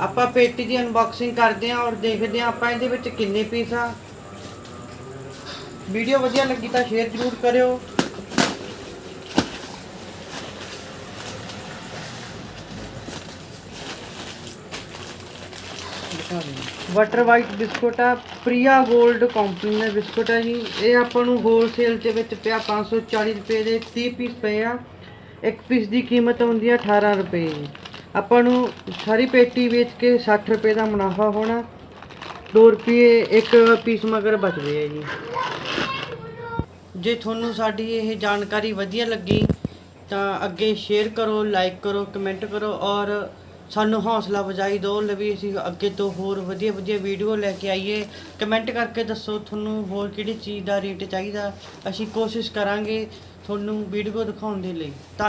ਆਪਾਂ ਪੇਟੀ ਦੀ ਅਨਬਾਕਸਿੰਗ ਕਰਦੇ ਹਾਂ ਔਰ ਦੇਖਦੇ ਹਾਂ ਆਪਾਂ ਇਹਦੇ ਵਿੱਚ ਕਿੰਨੇ ਪੀਸ ਆ। ਵੀਡੀਓ ਵਧੀਆ ਲੱਗੀ ਤਾਂ ਸ਼ੇਅਰ ਜ਼ਰੂਰ ਕਰਿਓ। ਬਟਰ ਵਾਈਟ ਬਿਸਕੁਟ ਆ, ਪ੍ਰਿਆ 골ਡ ਕੰਪਨੀ ਦੇ ਬਿਸਕੁਟ ਆ ਜੀ। ਇਹ ਆਪਾਂ ਨੂੰ ਹੋਲਸੇਲ ਦੇ ਵਿੱਚ ਪਿਆ 540 ਰੁਪਏ ਦੇ 30 ਪੀਸ ਪਏ ਆ। ਇੱਕ ਪੀਸ ਦੀ ਕੀਮਤ ਹੁੰਦੀ ਆ 18 ਰੁਪਏ। ਜੀ ਆਪਾਂ ਨੂੰ ਸਾਰੀ ਪੇਟੀ ਵੇਚ ਕੇ 60 ਰੁਪਏ ਦਾ ਮੁਨਾਫਾ ਹੋਣਾ। 2 ਰੁਪਏ ਇੱਕ ਪੀਸ ਮਗਰ ਬਚਦੇ ਆ ਜੀ। ਜੇ ਤੁਹਾਨੂੰ ਸਾਡੀ ਇਹ ਜਾਣਕਾਰੀ ਵਧੀਆ ਲੱਗੀ, ਤਾਂ ਅੱਗੇ ਸ਼ੇਅਰ ਕਰੋ ਲਾਈਕ ਕਰੋ ਕਮੈਂਟ ਕਰੋ ਔਰ ਸਾਨੂੰ ਹੌਸਲਾ ਵਜਾਈ ਦਿਓ ਲਵੀ ਅਸੀਂ ਅੱਗੇ ਤੋਂ ਹੋਰ ਵਧੀਆ ਵਧੀਆ ਵੀਡੀਓ ਲੈ ਕੇ ਆਈਏ। ਕਮੈਂਟ ਕਰਕੇ ਦੱਸੋ ਤੁਹਾਨੂੰ ਹੋਰ ਕਿਹੜੀ ਚੀਜ਼ ਦਾ ਰੇਟ ਚਾਹੀਦਾ। ਅਸੀਂ ਕੋਸ਼ਿਸ਼ ਕਰਾਂਗੇ ਤੁਹਾਨੂੰ ਵੀਡੀਓ ਦਿਖਾਉਣ ਦੇ ਲਈ। ਧੰਨ-